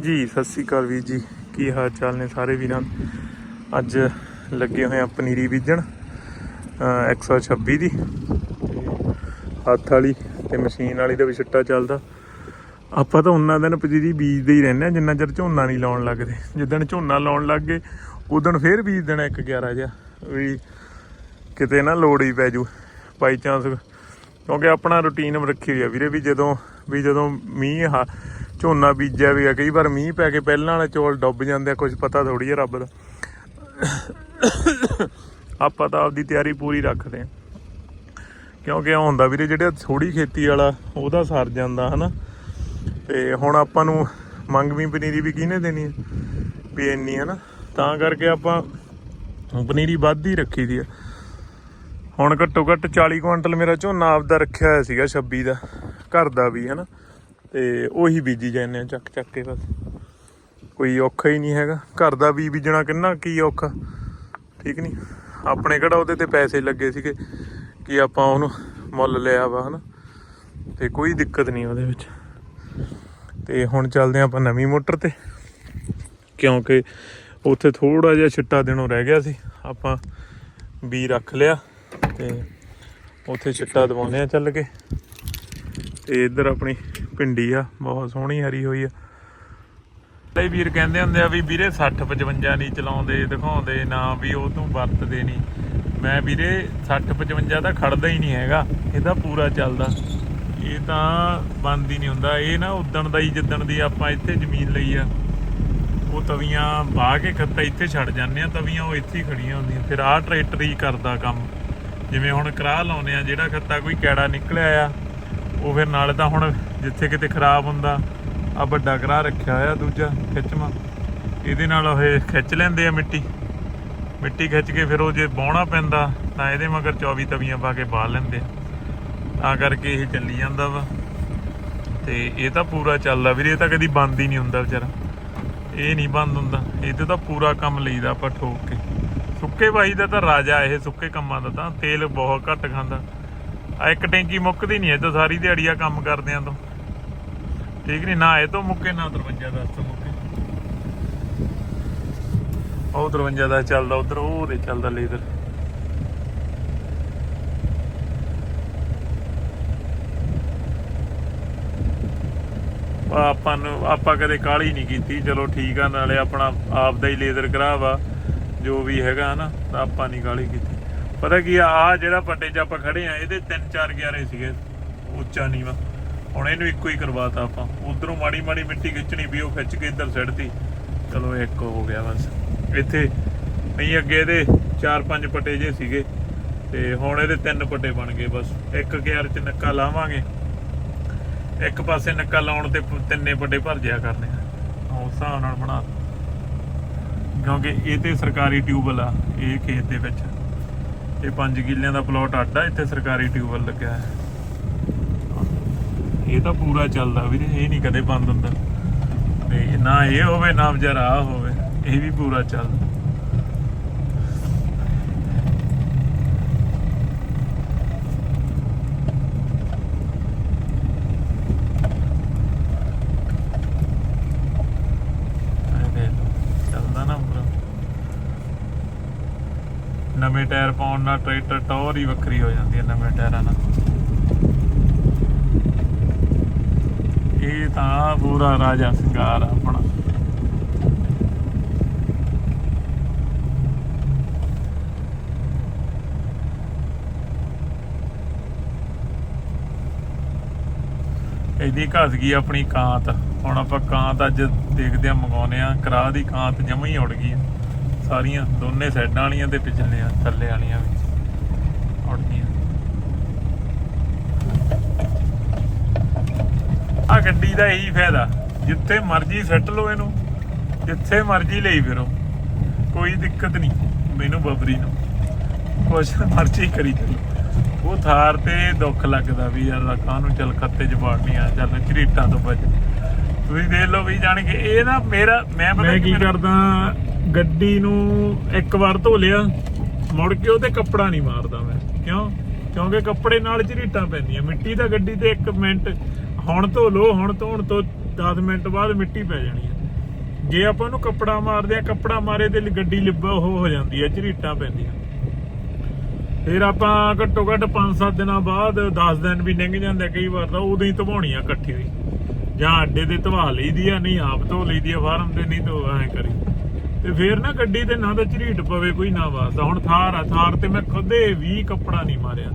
ਜੀ, ਸਤਿ ਸ੍ਰੀ ਅਕਾਲ ਵੀਰ ਜੀ। ਕੀ ਹਾਲ ਚਾਲ ਨੇ ਸਾਰੇ ਵੀਰਾਂ? ਅੱਜ ਲੱਗੇ ਹੋਏ ਆ ਪਨੀਰੀ ਬੀਜਣ, ਅਹ 126 ਦੀ। ਹੱਥ ਵਾਲੀ ਤੇ ਮਸ਼ੀਨ ਵਾਲੀ ਦਾ ਵੀ ਛਿੱਟਾ ਚੱਲਦਾ। ਆਪਾਂ ਤਾਂ ਉਹਨਾਂ ਦਿਨ ਪਨੀਰੀ ਬੀਜਦੇ ਹੀ ਰਹਿੰਦੇ ਆ ਜਿੰਨਾ ਚਿਰ ਝੋਨਾ ਨਹੀਂ ਲਾਉਣ ਲੱਗਦੇ। ਜਿੱਦਣ ਝੋਨਾ ਲਾਉਣ ਲੱਗ ਗਏ, ਉਦੋਂ ਫੇਰ ਬੀਜ ਦੇਣਾ ਇੱਕ 11 ਜਿਹਾ, ਵੀ ਕਿਤੇ ਨਾ ਲੋੜ ਹੀ ਪੈ ਜੂ ਬਾਈ ਚਾਂਸ ਕਿਉਂਕਿ ਆਪਣਾ ਰੁਟੀਨ ਰੱਖੀ ਹੋਈ ਆ ਵੀਰੇ, ਵੀ ਜਦੋਂ ਵੀ ਜਦੋਂ ਮੀਂਹ ਆ ਝੋਨਾ ਬੀਜਿਆ ਵੀ ਆ, ਕਈ ਵਾਰ ਮੀਂਹ ਪੈ ਕੇ ਪਹਿਲਾਂ ਵਾਲੇ ਚੌਲ ਡੁੱਬ ਜਾਂਦੇ ਆ ਕੁਝ ਪਤਾ ਥੋੜੀ ਆ ਰੱਬ ਦਾ। ਆਪਾਂ ਤਾਂ ਆਪਦੀ ਤਿਆਰੀ ਪੂਰੀ ਰੱਖਦੇ ਆ। ਕਿਉਂਕਿ ਇਹ ਹੁੰਦਾ ਵੀਰੇ, ਜਿਹੜੇ ਥੋੜੀ ਖੇਤੀ ਵਾਲਾ, ਉਹਦਾ ਸਰ ਜਾਂਦਾ, ਹਨਾ। ਤੇ ਹੁਣ ਆਪਾਂ ਨੂੰ ਮੰਗਵੀਂ ਪਨੀਰੀ ਵੀ ਕਿਹਨੇ ਦੇਣੀ ਹੈ ਵੀ ਇੰਨੀ, ਹਨਾ। ਤਾਂ ਕਰਕੇ ਆਪਾਂ ਪਨੀਰੀ ਵੱਧ ਹੀ ਰੱਖੀ ਦੀ ਆ। ਹੁਣ ਘੱਟੋ ਘੱਟ 40 ਕੁਇੰਟਲ ਮੇਰਾ ਝੋਨਾ ਆਪਦਾ ਰੱਖਿਆ ਹੋਇਆ ਸੀਗਾ 26 ਦਾ। ਘਰ ਦਾ ਵੀ, ਹਨਾ। ਤੇ ਉਹੀ ਬੀਜੀ ਜਾਂਦੇ ਆ ਚੱਕ ਚੱਕ ਕੇ ਬਸ। ਕੋਈ ਔਖਾ ਹੀ ਨਹੀਂ ਹੈਗਾ। ਘਰ ਦਾ ਵੀ ਬੀਜਣਾ ਕਿੰਨਾ ਕੀ ਔਖਾ। ਠੀਕ ਨਹੀਂ ਆਪਣੇ ਕਿਹੜਾ ਉਹਦੇ ਤੇ ਪੈਸੇ ਲੱਗੇ ਸੀਗੇ ਕਿ ਆਪਾਂ ਉਹਨੂੰ ਮੁੱਲ ਲਿਆ ਵਾ, ਹਨਾ? ਤੇ ਕੋਈ ਦਿੱਕਤ ਨਹੀਂ ਉਹਦੇ ਵਿੱਚ। ਤੇ ਹੁਣ ਚੱਲਦੇ ਹਾਂ ਆਪਾਂ ਨਵੀਂ ਮੋਟਰ ਤੇ। ਕਿਉਂਕਿ ਉੱਥੇ ਥੋੜਾ ਜਿਹਾ ਛਿੱਟਾ ਦੇਣੋਂ ਰਹਿ ਗਿਆ ਸੀ। ਆਪਾਂ ਬੀ ਰੱਖ ਲਿਆ ਤੇ ਉੱਥੇ ਛਿੱਟਾ ਦਵਾਉਂਦੇ ਆ ਚੱਲ ਕੇ। ਤੇ ਇੱਧਰ ਆਪਣੀ ਪਿੰਡੀ ਆ, ਬਹੁਤ ਸੋਹਣੀ ਹਰੀ ਹੋਈ ਆ। ਕਈ ਵੀਰ ਕਹਿੰਦੇ ਹੁੰਦੇ ਆ ਵੀ ਵੀਰੇ 60 55 ਨਹੀਂ ਚਲਾਉਂਦੇ, ਦਿਖਾਉਂਦੇ ਨਾ ਵੀ ਉਹ ਤੂੰ ਵਰਤਦੇ ਨਹੀਂ। ਮੈਂ ਵੀਰੇ 60 55 ਤਾਂ ਖੜਦਾ ਹੀ ਨਹੀਂ ਹੈਗਾ, ਇਹਦਾ ਪੂਰਾ ਚੱਲਦਾ। ਇਹ ਤਾਂ ਬੰਦ ਹੀ ਨਹੀਂ ਹੁੰਦਾ, ਇਹ ਨਾ ਉਦਣ ਦਾ ਹੀ ਜਿੱਦਣ ਦੀ ਆਪਾਂ ਇੱਥੇ ਜ਼ਮੀਨ ਲਈ ਆ। ਉਹ ਤਵੀਆਂ ਬਾਹ ਕੇ ਖੱਤਾ ਇੱਥੇ ਛੱਡ ਜਾਂਦੇ ਆ, ਤਵੀਆਂ ਉਹ ਇੱਥੇ ਹੀ ਖੜੀਆਂ ਹੁੰਦੀਆਂ। ਫਿਰ ਆਹ ਟਰੈਕਟਰ ਹੀ ਕਰਦਾ ਕੰਮ। ਜਿਵੇਂ ਹੁਣ ਕਰਾਹ ਲਾਉਨੇ ਆ, ਜਿਹੜਾ ਖੱਤਾ ਕੋਈ ਕੈੜਾ ਨਿਕਲਿਆ ਆ ਉਹ ਫਿਰ ਨਾਲੇ ਤਾਂ ਹੁਣ ਜਿੱਥੇ ਕਿਤੇ ਖਰਾਬ ਹੁੰਦਾ ਆ ਵੱਡਾ ਕਰਾਹ ਰੱਖਿਆ ਹੋਇਆ ਦੂਜਾ ਖਿੱਚਵਾ। ਇਹਦੇ ਨਾਲ ਉਹ ਖਿੱਚ ਲੈਂਦੇ ਆ ਮਿੱਟੀ। ਮਿੱਟੀ ਖਿੱਚ ਕੇ ਫਿਰ ਉਹ ਜੇ ਬਾਉਣਾ ਪੈਂਦਾ, ਤਾਂ ਇਹਦੇ ਮਗਰ 24 ਤਵੀਆਂ ਪਾ ਕੇ ਬਾਹ ਲੈਂਦੇ ਆ। ਤਾਂ ਕਰਕੇ ਇਹ ਚੱਲੀ ਜਾਂਦਾ ਵਾ। ਤੇ ਇਹ ਤਾਂ ਪੂਰਾ ਚੱਲਦਾ ਵੀਰੇ, ਇਹ ਤਾਂ ਕਦੀ ਬੰਦ ਹੀ ਨਹੀਂ ਹੁੰਦਾ ਵਿਚਾਰਾ। ਇਹ ਨਹੀਂ ਬੰਦ ਹੁੰਦਾ। ਇਹ ਤੇ ਤਾਂ ਪੂਰਾ ਕੰਮ ਲਈਦਾ ਆਪਾਂ ਠੋਕ ਕੇ। ਸੁੱਕੇ ਬਾਈ ਦਾ ਤਾਂ ਰਾਜਾ, ਇਹ ਸੁੱਕੇ ਕੰਮਾਂ ਦਾ ਤਾਂ ਤੇਲ ਬਹੁਤ ਘੱਟ ਖਾਂਦਾ। ਆ ਇੱਕ ਟੈਂਕੀ ਮੁੱਕਦੀ ਨਹੀਂ, ਇਹ ਸਾਰੀ ਦਿਹਾੜੀ ਆ ਕੰਮ ਕਰਦਿਆਂ ਤੋਂ। ਠੀਕ ਨਹੀਂ, ਨਾ ਇਹ ਤੋਂ ਮੁੱਕੇ, ਨਾ 53 ਦਾ ਤੋਂ ਮੁੱਕੇ। ਉਹ 53 ਦਾ ਚੱਲਦਾ ਉਧਰ, ਉਹ ਦੇ ਚੱਲਦਾ ਲੇਜ਼ਰ ਆਪਾਂ ਨੂੰ, ਆਪਾਂ ਕਦੇ ਕਾਲੀ ਨਹੀਂ ਕੀਤੀ, ਚਲੋ ਠੀਕ ਆ, ਨਾਲੇ ਆਪਣਾ ਆਪ ਦਾ ਹੀ ਲੇਜ਼ਰ ਕਰਾਵਾ, ਜੋ ਵੀ ਹੈਗਾ ਹਨਾ, ਤਾਂ ਆਪਾਂ ਨਹੀਂ ਕਾਲੀ ਕੀਤੀ। ਪਤਾ ਕੀ ਆ, ਆਹ ਜਿਹੜਾ ਪੱਟੇ 'ਚ ਆਪਾਂ ਖੜੇ ਆ, ਇਹਦੇ 3-4 11 ਸੀਗੇ, ਉੱਚਾ ਨੀਵਾ। ਹੁਣ ਇਹਨੂੰ ਇੱਕੋ ਹੀ ਕਰਵਾਤਾ ਆਪਾਂ। ਉਧਰੋਂ ਮਾੜੀ ਮਾੜੀ ਮਿੱਟੀ ਖਿੱਚਣੀ ਵੀ, ਉਹ ਖਿੱਚ ਕੇ ਇੱਧਰ ਸਿੱਟਤੀ ਚਲੋ ਇੱਕ ਹੋ ਗਿਆ ਬਸ। ਇੱਥੇ ਨਹੀਂ, ਅੱਗੇ ਇਹਦੇ 4-5 ਪੱਟੇ ਜੇ ਸੀਗੇ। ਤੇ ਹੁਣ ਇਹਦੇ ਤਿੰਨ ਪੱਟੇ ਬਣ ਗਏ ਬਸ। ਇੱਕ ਗਿਆਰ 'ਚ ਨੱਕਾ ਲਾਵਾਂਗੇ। ਇੱਕ ਪਾਸੇ ਨੱਕਾ ਲਾਉਣ ਤੇ ਤਿੰਨੇ ਪੱਟੇ ਭਰ ਜਿਆ ਕਰਨੇ ਆ। ਉਸ ਹਿਸਾਬ ਨਾਲ ਬਣਾ। ਦਿਓ। ਕਿਉਂਕਿ ਇਹ ਤੇ ਸਰਕਾਰੀ ਟਿਊਬਲ ਆ, ਇਹ ਖੇਤ ਦੇ ਵਿੱਚ। ਇਹ 5 ਕਿੱਲਿਆਂ ਦਾ ਪਲਾਟ ਆਡਾ ਇੱਥੇ ਸਰਕਾਰੀ ਟਿਊਬਲ ਲੱਗਿਆ ਹੈ। ਇਹ ਤਾਂ ਪੂਰਾ ਚੱਲਦਾ ਵੀਰੇ, ਇਹ ਨਹੀਂ ਕਦੇ ਬੰਦ ਹੁੰਦਾ। ਤੇ ਨਾ ਇਹ ਹੋਵੇ, ਨਾ ਵਿਚਾਰਾ ਆਹ ਹੋਵੇ, ਇਹ ਵੀ ਪੂਰਾ ਚੱਲਦਾ ਇਹ ਦੇਖ ਲਓ, ਚੱਲਦਾ ਨਾ ਪੂਰਾ ਨਵੇਂ ਟਾਇਰ ਪਾਉਣ ਨਾਲ ਟਰੈਕਟਰ ਟੌਰ ਹੀ ਵੱਖਰੀ ਹੋ ਜਾਂਦੀ ਹੈ ਨਵੇਂ ਟਾਇਰਾਂ ਨਾਲ। ਇਹ ਤਾਂ ਪੂਰਾ ਰਾਜਾ ਸਿੰਗਾਰ ਆਪਣਾ। ਇਹਦੀ ਘਸ ਗਈ ਆਪਣੀ ਕਾਂਤ। ਹੁਣ ਆਪਾਂ ਕਾਂਤ ਅੱਜ ਦੇਖਦੇ ਆ ਮੰਗਾਉਨੇ ਆ ਕਰਾ ਦੀ ਕਾਂਤ ਜਮਾ ਹੀ ਉੜ ਗਈ ਆ। ਸਾਰੀਆਂ ਦੋਨੇ ਸਾਈਡਾਂ ਵਾਲੀਆਂ ਤੇ ਪਿਛਲੇ ਥੱਲੇ ਵਾਲੀਆਂ ਵੀ ਉੜ ਗਈਆਂ ਆ ਗੱਡੀ ਦਾ ਇਹੀ ਫਾਇਦਾ ਜਿੱਥੇ ਮਰਜ਼ੀ ਸੱਟ ਲਓ ਇਹਨੂੰ ਜਿੱਥੇ ਮਰਜ਼ੀ ਲਈ ਫਿਰੋ ਕੋਈ ਦਿੱਕਤ ਨਹੀਂ ਮੈਨੂੰ ਬਬਰੀ ਨੂੰ। ਕੁਛ ਮਰਜ਼ੀ ਕਰੀ ਚੱਲੋ। ਉਹ ਥਾਰ ਤੇ ਦੁੱਖ ਲੱਗਦਾ ਵੀ ਯਾਰ ਲੱਖਾਂ ਨੂੰ ਚੱਲ ਖੱਤੇ ਚ ਬਾੜਨੀ ਆ ਚੱਲ ਝਰੀਟਾਂ ਤੋਂ ਬਚ। ਤੁਸੀਂ ਦੇਖ ਲਓ ਵੀ ਜਾਣ ਕੇ ਇਹ ਨਾ ਮੇਰਾ ਮੈਂ ਪਤਾ ਕੀ ਕਰਦਾ ਗੱਡੀ ਨੂੰ ਇੱਕ ਵਾਰ ਧੋ ਲਿਆ, ਮੁੜ ਕੇ ਉਹਤੇ ਕੱਪੜਾ ਨਹੀਂ ਮਾਰਦਾ ਮੈਂ। ਕਿਉਂ? ਕਿਉਂਕਿ ਕੱਪੜੇ ਨਾਲ ਝਰੀਟਾਂ ਪੈਂਦੀਆਂ। ਮਿੱਟੀ ਤਾਂ ਗੱਡੀ ਤੇ 1 ਮਿੰਟ, ਹੁਣ ਧੋ ਲੋ ਹੁਣ ਧੋਣ ਤੋਂ 10 ਮਿੰਟ ਬਾਅਦ ਮਿੱਟੀ ਪੈ ਜਾਣੀ ਹੈ ਜੇ ਆਪਾਂ ਉਹਨੂੰ ਕੱਪੜਾ ਮਾਰਦੇ ਆ, ਕੱਪੜਾ ਮਾਰੇ ਤੇ ਗੱਡੀ ਲਿਬਾ ਉਹ ਹੋ ਜਾਂਦੀ ਹੈ ਝਰੀਟਾਂ ਪੈਂਦੀਆਂ। ਫਿਰ ਆਪਾਂ ਘੱਟੋ ਘੱਟ 5-7 ਦਿਨਾਂ ਬਾਅਦ 10 ਦਿਨ ਵੀ ਲੰਘ ਜਾਂਦੇ ਕਈ ਵਾਰ ਤਾਂ ਉਦੋਂ ਹੀ ਧਵਾਉਣੀ ਆ ਇਕੱਠੀ ਹੋਈ। ਜਾਂ ਅੱਡੇ ਤੇ ਧਵਾ ਲਈਦੀ ਆ, ਨਹੀਂ ਆਪ ਧੋ ਲਈਦੀ ਆ, ਫਾਰਮ ਤੇ ਨਹੀਂ ਧੋ, ਐ ਕਰੀ। ਤੇ ਫੇਰ ਨਾ ਗੱਡੀ ਤੇ ਨਾ ਤਾਂ ਝਰੀਟ ਪਵੇ ਕੋਈ ਨਾ ਵਾਸਤਾ ਹੁਣ ਥਾਰ ਆ, ਥਾਰ ਤੇ ਮੈਂ ਕਦੇ ਵੀ ਕੱਪੜਾ ਨਹੀਂ ਮਾਰਿਆ।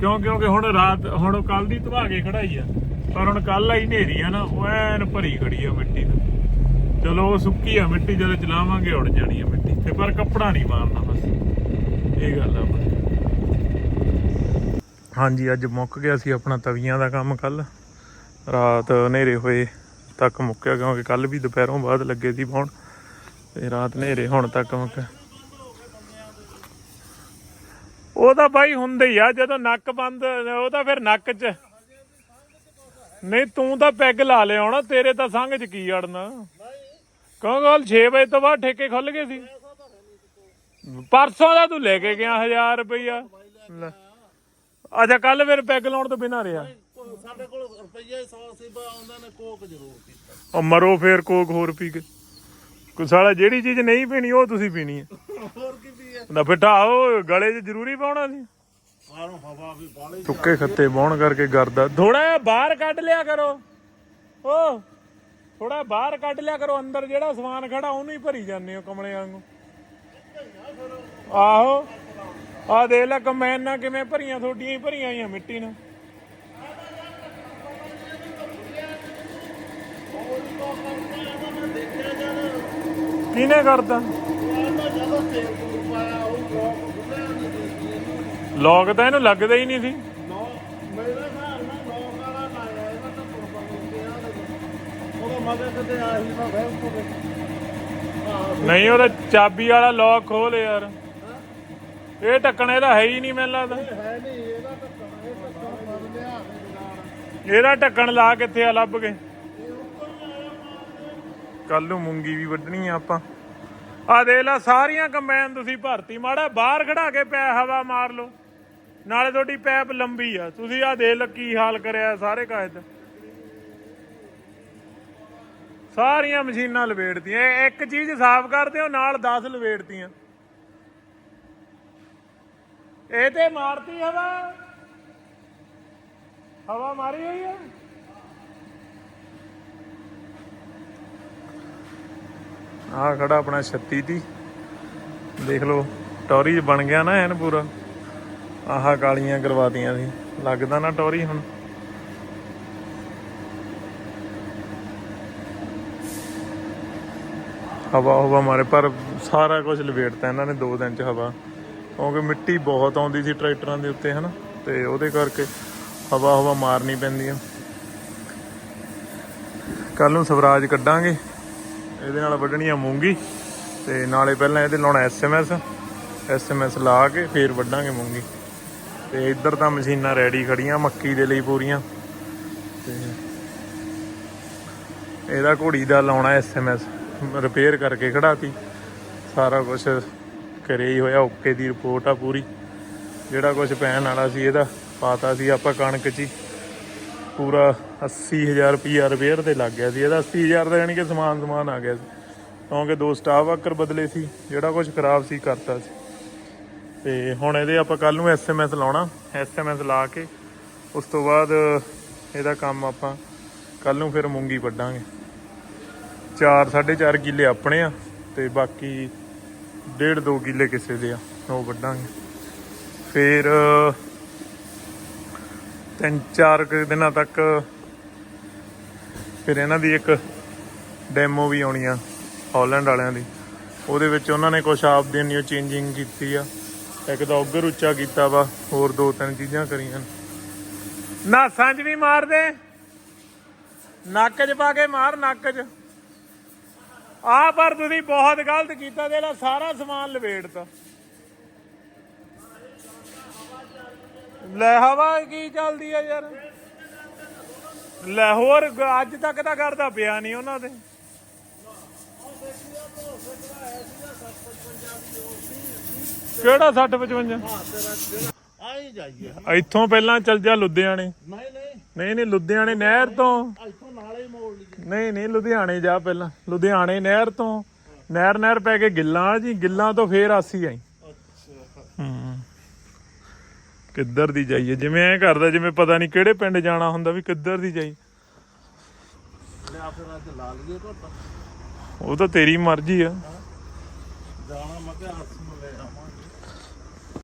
ਕਿਉਂ, ਕਿਉਂਕਿ ਹੁਣ ਰਾਤ, ਹੁਣ ਕੱਲ ਦੀ ਧਵਾ ਕੇ ਖੜਾਈ ਆ। ਪਰ ਹੁਣ ਕੱਲ ਆਈ ਨੇਰੀ ਆ ਨਾ, ਉਹ ਐਨ ਭਰੀ ਖੜੀ ਆ ਮਿੱਟੀ ਨਾਲ ਚਲੋ, ਉਹ ਸੁੱਕੀ ਆ ਮਿੱਟੀ, ਜਦੋਂ ਚਲਾਵਾਂਗੇ ਉੜ ਜਾਣੀ ਆ ਮਿੱਟੀ। ਤੇ ਪਰ ਕੱਪੜਾ ਨਹੀਂ ਮਾਰਨਾ ਬਸ। ਇਹ ਗੱਲ ਆ ਆਪਣੀ ਹਾਂਜੀ, ਅੱਜ ਮੁੱਕ ਗਿਆ ਸੀ ਆਪਣਾ ਤਵੀਆਂ ਦਾ ਕੰਮ ਕੱਲ ਰਾਤ ਹਨੇਰੇ ਹੋਏ ਤੱਕ ਮੁੱਕਿਆ, ਕਿਉਂਕਿ ਕੱਲ ਵੀ ਦੁਪਹਿਰੋਂ ਬਾਅਦ ਲੱਗੇ ਸੀ ਪਾਉਣ ਤੇ ਰਾਤ ਹਨੇਰੇ ਹੁਣ ਤੱਕ ਮੁੱਕਿਆ ਉਹ ਤਾਂ ਬਾਈ ਹੁੰਦਾ ਹੀ ਆ ਜਦੋਂ ਨੱਕ ਬੰਦ ਉਹ ਤਾਂ ਫਿਰ ਨੱਕ 'ਚ। ਨਹੀਂ ਤੂੰ ਤਾਂ ਪੈਗ ਲਾ ਲਿਆ ਹੋਣਾ ਤੇਰੇ ਤਾਂ ਸੰਗ 'ਚ ਕੀ ਅੜਨਾ? ਕਿਉਂ ਗੱਲ 6 ਵਜੇ ਤੋਂ ਬਾਅਦ ਠੇਕੇ ਖੁੱਲ ਗਏ ਸੀ? ਪਰਸੋਂ ਦਾ ਤੂੰ ਲੈ ਕੇ ਗਿਆ 1000 ਰੁਪਈਆ। ਅੱਛਾ ਕੱਲ ਫਿਰ ਪੈਗ ਲਾਉਣ ਤੋਂ ਬਿਨਾਂ ਰਿਹਾ। ਸਾਡੇ ਕੋਲ ਰੁਪਈਆ 100 ਸੀਬਾ ਆਉਂਦਾ ਨੇ ਕੋਕ ਜ਼ਰੂਰ ਪੀਤਾ। ਉਹ ਮਰੋ ਫੇਰ ਕੋਕ ਹੋਰ ਪੀ ਕੇ। ਕੋਈ ਸਾਲਾ ਜਿਹੜੀ ਚੀਜ਼ ਨਹੀਂ ਪੀਣੀ ਉਹ ਤੁਸੀਂ ਪੀਣੀ ਹੈ। ਹੋਰ ਕੀ ਪੀਏ? ਨਾ ਫਿਟਾਓ ਗਲੇ 'ਚ ਜ਼ਰੂਰੀ ਪਾਉਣਾ ਸੀ। ਆਨੂੰ ਹਵਾ ਵੀ ਬਾਲੇ ਸੁੱਕੇ ਖੱਤੇ ਬਾਉਣ ਕਰਕੇ ਗਰਦਾ। ਥੋੜਾ ਜਿਹਾ ਬਾਹਰ ਕੱਢ ਲਿਆ ਕਰੋ। ਓ ਥੋੜਾ ਬਾਹਰ ਕੱਢ ਲਿਆ ਕਰੋ ਅੰਦਰ ਜਿਹੜਾ ਸਮਾਨ ਖੜਾ ਉਹਨੂੰ ਹੀ ਭਰੀ ਜਾਂਦੇ ਹੋ ਕਮਲੇ ਵਾਂਗੂ। ਆਹੋ ਆ ਦੇ ਲੈ ਕਮੈਨਾਂ ਕਿਵੇਂ ਭਰੀਆਂ ਤੁਹਾਡੀਆਂ ਹੀ ਭਰੀਆਂ ਆਈਆਂ ਮਿੱਟੀ ਨਾਲ ਕਿਹਨੇ ਕਰਤਾ? ਲੋਕ ਤਾਂ ਇਹਨੂੰ ਲੱਗਦਾ ਹੀ ਨਹੀਂ ਸੀ। ਨਹੀਂ, ਉਹਦਾ ਚਾਬੀ ਵਾਲਾ ਲੋਕ ਖੋਲ ਯਾਰ। ਇਹ ਢੱਕਣ ਇਹਦਾ ਹੈ ਹੀ ਨਹੀਂ, ਮੈਨੂੰ ਲੱਗਦਾ। ਇਹਦਾ ਇਹਦਾ ਢੱਕਣ ਲਾ ਕਿੱਥੇ ਆ ਲੱਭ ਕੇ। ਕੱਲ ਨੂੰ ਮੂੰਗੀ ਵੀ ਵੱਢਣੀ ਆ ਆਪਾਂ। ਆ ਦੇਖ ਲੈ, ਸਾਰੀਆਂ ਕੰਬਾਈਨ ਤੁਸੀਂ ਭਰਤੀ, ਮਾੜਾ ਬਾਹਰ ਖੜਾ ਕੇ ਪੈ ਹਵਾ ਮਾਰ ਲਓ। ਨਾਲੇ ਤੁਹਾਡੀ ਪੈਪ ਲੰਬੀ ਆ। ਤੁਸੀਂ ਆ ਦੇਖ ਲਓ ਕੀ ਹਾਲ ਕਰਿਆ ਸਾਰੇ ਕਾਇਦ ਸਾਰੀਆਂ ਮਸ਼ੀਨਾਂ ਲਵੇੜਤੀਆਂ। ਇੱਕ ਚੀਜ਼ ਸਾਫ਼ ਕਰਦੇ ਹੋ ਨਾਲ 10 ਲਵੇੜਤੀਆਂ। ਇਹ ਤੇ ਮਾਰਤੀ ਹਵਾ। ਹਵਾ ਮਾਰੀ ਹੋਈ ਆ। ਆਹ ਖੜਾ ਆਪਣਾ 36 ਦੀ ਦੇਖ ਲਓ, ਟੌਰੀ ਬਣ ਗਿਆ ਨਾ ਐਨ ਪੂਰਾ। ਆਹ ਕਾਲੀਆਂ ਕਰਵਾਤੀਆਂ ਸੀ। ਲੱਗਦਾ ਨਾ ਟੌਰੀ ਹੁਣ। ਹਵਾ ਹਵਾ ਮਾਰੇ, ਪਰ ਸਾਰਾ ਕੁਝ ਲਵੇਟਤਾ ਇਹਨਾਂ ਨੇ 2 ਦਿਨ ਚ ਹਵਾ। ਕਿਉਂਕਿ ਮਿੱਟੀ ਬਹੁਤ ਆਉਂਦੀ ਸੀ ਟਰੈਕਟਰਾਂ ਦੇ ਉੱਤੇ, ਹਨਾ? ਤੇ ਉਹਦੇ ਕਰਕੇ ਹਵਾ ਹਵਾ ਮਾਰਨੀ ਪੈਂਦੀ ਆ। ਕੱਲ ਨੂੰ ਸਵਰਾਜ ਕੱਢਾਂਗੇ। ਇਹਦੇ ਨਾਲ ਵੱਢਣੀ ਆ ਮੂੰਗੀ ਤੇ ਨਾਲੇ ਪਹਿਲਾਂ ਇਹਦੇ ਲਾਉਣਾ ਐਸਐਮਐਸ ਐਸਐਮਐਸ ਲਾ ਕੇ ਫੇਰ ਵੱਢਾਂਗੇ ਮੂੰਗੀ। ਤੇ ਇੱਧਰ ਤਾਂ ਮਸ਼ੀਨਾਂ ਰੈਡੀ ਖੜੀਆਂ, ਮੱਕੀ ਦੇ ਲਈ ਪੂਰੀਆਂ। ਤੇ ਇਹਦਾ ਘੋੜੀ ਦਾ ਲਾਉਣਾ ਐਸਐਮਐਸ ਰਿਪੇਅਰ ਕਰਕੇ ਖੜਾਤੀ। ਸਾਰਾ ਕੁਝ ਕਰਿਆ ਹੀ ਹੋਇਆ, ਓਕੇ ਦੀ ਰਿਪੋਰਟ ਆ ਪੂਰੀ। ਜਿਹੜਾ ਕੁਝ ਪੈਣ ਵਾਲਾ ਸੀ ਇਹਦਾ, ਪਾਤਾ ਸੀ ਆਪਾਂ ਕਣਕ 'ਚ ਹੀ। ਪੂਰਾ 80000 ਰੁਪਈਆ ਰਿਪੇਅਰ ਤੇ ਲੱਗ ਗਿਆ ਸੀ। ਇਹਦਾ 80000 ਦਾ ਯਾਨੀ ਕਿ ਸਮਾਨ ਸਮਾਨ ਆ ਗਿਆ ਸੀ। ਕਿਉਂਕਿ ਦੋ ਸਟਾਫ ਵਰਕਰ ਬਦਲੇ ਸੀ, ਜਿਹੜਾ ਕੁਝ ਖਰਾਬ ਸੀ, ਕਰਤਾ ਸੀ। ਤੇ ਹੁਣ ਇਹਦੇ ਆਪਾਂ ਕੱਲ ਨੂੰ ਐਸਐਮਐਸ ਲਾਉਣਾ। ਐਸਐਮਐਸ ਲਾ ਕੇ ਉਸ ਤੋਂ ਬਾਅਦ ਇਹਦਾ ਕੰਮ ਆਪਾਂ ਕੱਲ ਨੂੰ ਫਿਰ ਮੂੰਗੀ ਵੱਢਾਂਗੇ। 4 4.5 ਕਿੱਲੇ ਆਪਣੇ ਆ ਤੇ ਬਾਕੀ 1.5 2 ਕਿੱਲੇ ਕਿਸੇ ਦੇ ਆ, ਉਹ ਵੱਢਾਂਗੇ। ਫਿਰ ਤਿੰਨ ਚਾਰ ਕੁ ਦਿਨਾਂ ਤੱਕ ਫਿਰ ਇਹਨਾਂ ਦੀ ਇੱਕ ਡੈਮੋ ਵੀ ਆਉਣੀ ਆ ਹਾਲੈਂਡ ਵਾਲਿਆਂ ਦੀ। ਉਹਦੇ ਵਿੱਚ ਉਹਨਾਂ ਨੇ ਕੁਝ ਆਪ ਦੀ ਨਿਊ ਚੇਂਜਿੰਗ ਕੀਤੀ ਆ। ਇੱਕ ਤਾਂ ਉੱਗਰ ਉੱਚਾ ਕੀਤਾ ਵਾ, ਹੋਰ ਦੋ ਤਿੰਨ ਚੀਜ਼ਾਂ ਕਰੀਆਂ। ਨਾਸਾਂ 'ਚ ਵੀ ਮਾਰ ਦੇ। ਨੱਕ 'ਚ ਪਾ ਕੇ ਮਾਰ, ਨੱਕ 'ਚ। ਆ ਪਰ ਤੁਸੀਂ ਬਹੁਤ ਗਲਤ ਕੀਤਾ ਜਿਹੜਾ ਸਾਰਾ ਸਮਾਨ ਲਵੇੜਤਾ ਲੈ ਹਵਾ ਕੀ ਚੱਲਦੀ ਆ ਯਾਰ। ਲੈ ਅੱਜ ਤੱਕ ਤਾਂ ਕਰਦਾ ਪਿਆ ਨਹੀਂ ਉਹਨਾਂ ਦੇ। ਕਿਹੜਾ 60 55 ਆਈ ਜਾਈਏ ਇੱਥੋਂ ਪਹਿਲਾਂ ਚੱਲ ਜਾ ਲੁਧਿਆਣੇ। ਨਹੀਂ ਨਹੀਂ ਨਹੀਂ ਨਹੀਂ ਲੁਧਿਆਣੇ ਨਹਿਰ ਤੋਂ। ਇੱਥੋਂ ਨਾਲੇ ਮੋੜ ਲਈ ਨਹੀਂ ਨਹੀਂ, ਲੁਧਿਆਣੇ ਜਾ ਪਹਿਲਾਂ। ਲੁਧਿਆਣੇ ਨਹਿਰ ਤੋਂ। ਨਹਿਰ ਨਹਿਰ ਪੈ ਕੇ ਗਿੱਲਾਂ ਜੀ, ਗਿੱਲਾਂ ਤੋਂ ਫੇਰ ਆਸੀ ਆਈ ਅੱਛਾ ਹੂੰ ਕਿੱਧਰ ਦੀ ਜਾਈਏ? ਜਿਵੇਂ ਐ ਕਰਦਾ, ਜਿਵੇਂ ਪਤਾ ਨਹੀਂ ਕਿਹੜੇ ਪਿੰਡ ਜਾਣਾ ਹੁੰਦਾ ਵੀ ਕਿੱਧਰ ਦੀ ਜਾਈ ਉਹ ਤਾਂ ਤੇਰੀ ਮਰਜ਼ੀ ਆ। ਜਾਣਾ ਮੈਂ ਕਿਹਾ